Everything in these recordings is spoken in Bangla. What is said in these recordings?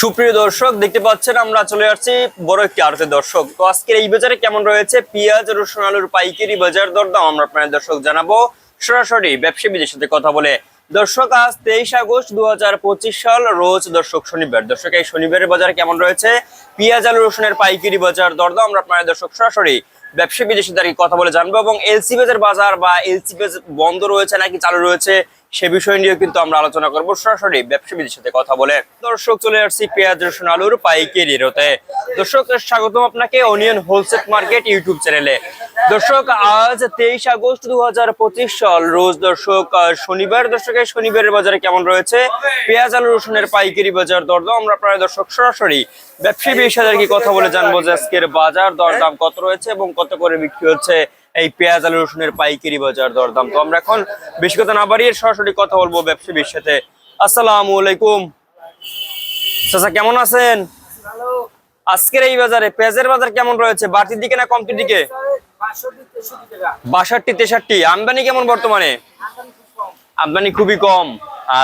সুপ্রিয় দর্শক, দেখতে পাচ্ছেন আমরা চলে আসছি বড় একটি আড়তে দর্শক। তো আজকের এই বাজারে কেমন রয়েছে? পেঁয়াজ, রসুন, আলুর পাইকারি বাজার দরদাম আমরা আপনাদের দর্শক জানাব। সরাসরি ব্যবসায়ীদের সাথে কথা বলে। দর্শক, আজ তেইশ আগস্ট দু হাজার পঁচিশ সাল, রোজ দর্শক শনিবার। দর্শক, এই শনিবারের বাজার কেমন রয়েছে? পেঁয়াজ, আলু, রসুনের পাইকারি বাজার দরদাম আমরা আপনাদের দর্শক সরাসরি ব্যবসা বিদেশি দ্বারা কথা বলে জানব এবং এলসি বাজার বাজার বা এলসি বাজার বন্ধ রয়েছে নাকি চালু রয়েছে সে বিষয় নিয়ে কিন্তু আমরা আলোচনা করব। সরাসরি ব্যবসায়ীদের সাথে কথা বলে দর্শক চলে আসছি পেঁয়াজ, রসুন, আলুর পাইকারি রতে দর্শক, স্বাগতম আপনাকে অনিয়ন হোলসেল মার্কেট ইউটিউব চ্যানেলে। দর্শক, আজ তেইশ আগস্ট দুই হাজার পঁচিশ সাল, রোজ দর্শক শনিবার। দর্শকের শনিবারের বাজারে কেমন রয়েছে? পেঁয়াজ আলু, রসুনের পাইকারি বাজার দরদাম আমরা প্রায় দর্শক, সরাসরি ব্যবসায়ী কি কথা বলে জানব যে আজকের বাজার দরদাম কত রয়েছে এবং কত করে বিক্রি হচ্ছে এই পেঁয়াজ আলু রসুনের পাইকারি বাজার দরদাম। তো আমরা এখন বেশি কথা না বাড়িয়ে সরাসরি কথা বলব ব্যবসায়ীর সাথে। আসসালামু আলাইকুম। চাচা, কেমন আছেন? আজকের এই বাজারে পেঁয়াজের বাজার কেমন রয়েছে? বাড়তির দিকে না কমতির দিকে? বাষট্টি, তেষট্টি। আমদানি কেমন বর্তমানে? আমদানি খুবই কম।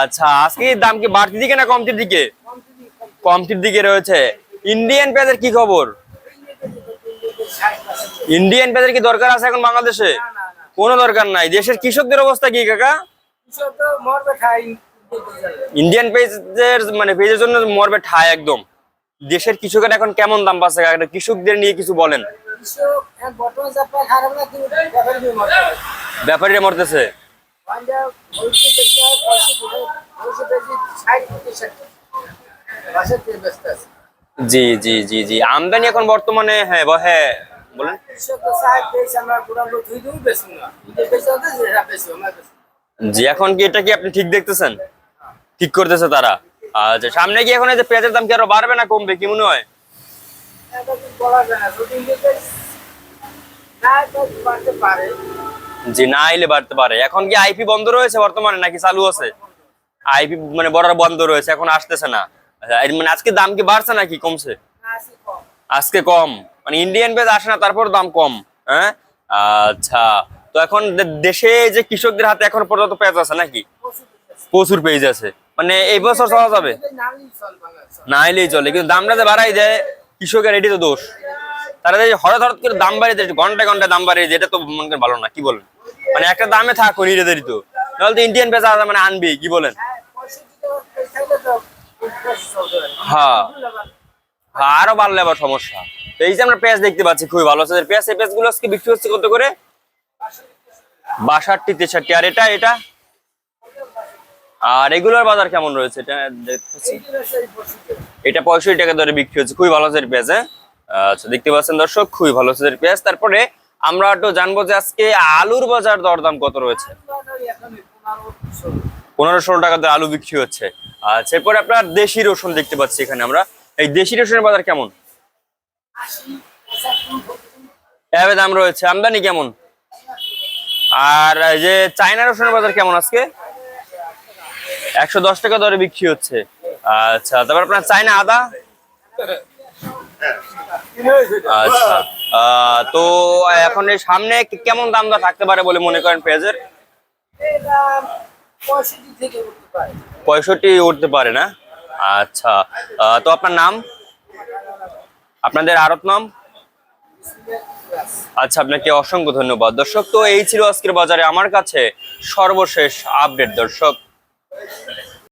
আচ্ছা আজকে দাম কি বাড়তির দিকে না কমতির দিকে? কম কমতির দিকে রয়েছে। ইন্ডিয়ান পেঁয়াজের কি খবর? ইন্ডিয়ান পেঁয়াজের কি দরকার আছে এখন বাংলাদেশে? কোনো দরকার নাই। দেশের কৃষকদের অবস্থা কি কাকা? ইন্ডিয়ান পেঁয়াজের মানে পেঁয়াজের জন্য মরবে ঠায় একদম। দেশের কৃষকের এখন কেমন দাম পাচ্ছে কাকা? কৃষকদের নিয়ে কিছু বলেন। কৃষক এখন বর্তমান যা প্রায় খারাপ না কিন্তু ব্যাপারে নিয়ে মরবে। ব্যাপারীরা মরতেছে? হয় ব্যস্ত আছে। জি জি জি জি। আমদানি এখন বর্তমানে হ্যাঁ হ্যাঁ বলেন। জি, এখন কি এটা কি আপনি ঠিক দেখতেছেন? ঠিক করতেছে তারা। আচ্ছা সামনে কি এখন এই যে পেঁয়াজের দাম কি আরও বাড়বে না কমবে, কি মনে হয়? জি, না আইলে বাড়তে পারে। এখন কি আইপি বন্ধ রয়েছে বর্তমানে, নাকি চালু আছে? আইপি মানে বড় বন্ধ রয়েছে, এখন আসতেছে না। আচ্ছা, মানে আজকে দাম কি বাড়ছে নাকি কমছে? আজকে কম। মানে ইন্ডিয়ান পেঁয়াজ আসে না তারপর দাম কম হ্যাঁ? আচ্ছা তো এখন দেশে যে কৃষকদের হাতে এখন পর্যন্ত পেঁয়াজ আছে নাকি? প্রচুর। পেঁয়াজ আছে। মানে এই বছর চলা যাবে? না। এলেই চলে। কিন্তু দামটা যে বাড়াই দেয় কৃষকের এটি তো দোষ। তারা যে হঠাৎ হঠাৎ করে দাম বাড়িয়ে দেয় ঘন্টায় ঘন্টায় দাম বাড়িয়ে দেয়, এটা তো মনে করেন ভালো না কি বলেন? মানে একটা দামে থাকো নিজেদেরই তো নাহলে তো ইন্ডিয়ান পেঁচা মানে আনবি কি বলেন? হ্যাঁ। হ্যাঁ আরও বাড়লে আবার সমস্যা। এই যে আমরা পেঁয়াজ দেখতে পাচ্ছি, খুবই ভালো আছে। পেঁয়াজ, এই পেঁয়াজগুলো আজকে বিক্রি হচ্ছে কত করে? বাষট্টি, তেষট্টি। আর এটা এটা? আর এগুলোর বাজার কেমন রয়েছে? এটা দেখতেছি। এটা পঁয়ষট্টি টাকা দরে বিক্রি হচ্ছে। খুবই ভালো সাইজের পেঁয়াজ হ্যাঁ? আচ্ছা দেখতে পাচ্ছেন দর্শক, খুবই ভালো সাইজের পেঁয়াজ। তারপরে আমরা একটু জানব যে আজকে আলুর বাজার দরদাম কত রয়েছে? পনেরো, ষোলো। টাকা দরে আলু বিক্রি হচ্ছে। আচ্ছা এরপরে আপনার দেশি রসুন দেখতে পাচ্ছি এখানে আমরা। এই দেশি রসুনের বাজার কেমন। এভাবে দাম রয়েছে। আমদানি কেমন? আর যে চায়না রসুনের বাজার কেমন আজকে? একশো দশ টাকা দরে বিক্রি হচ্ছে। আচ্ছা তারপর আপনার চায়না আদা? আচ্ছা তো এখন সামনে কেমন দাম থাকতে পারে বলে মনে করেন পেঁয়াজের? পঁয়ষট্টি উঠতে পারে। না? আচ্ছা তো আপনার নাম? আপনাদের আরত নাম? আচ্ছা আপনাকে অসংখ্য ধন্যবাদ। দর্শক, তো এই ছিল আজকের বাজারে। আমার কাছে সর্বশেষ আপডেট। দর্শক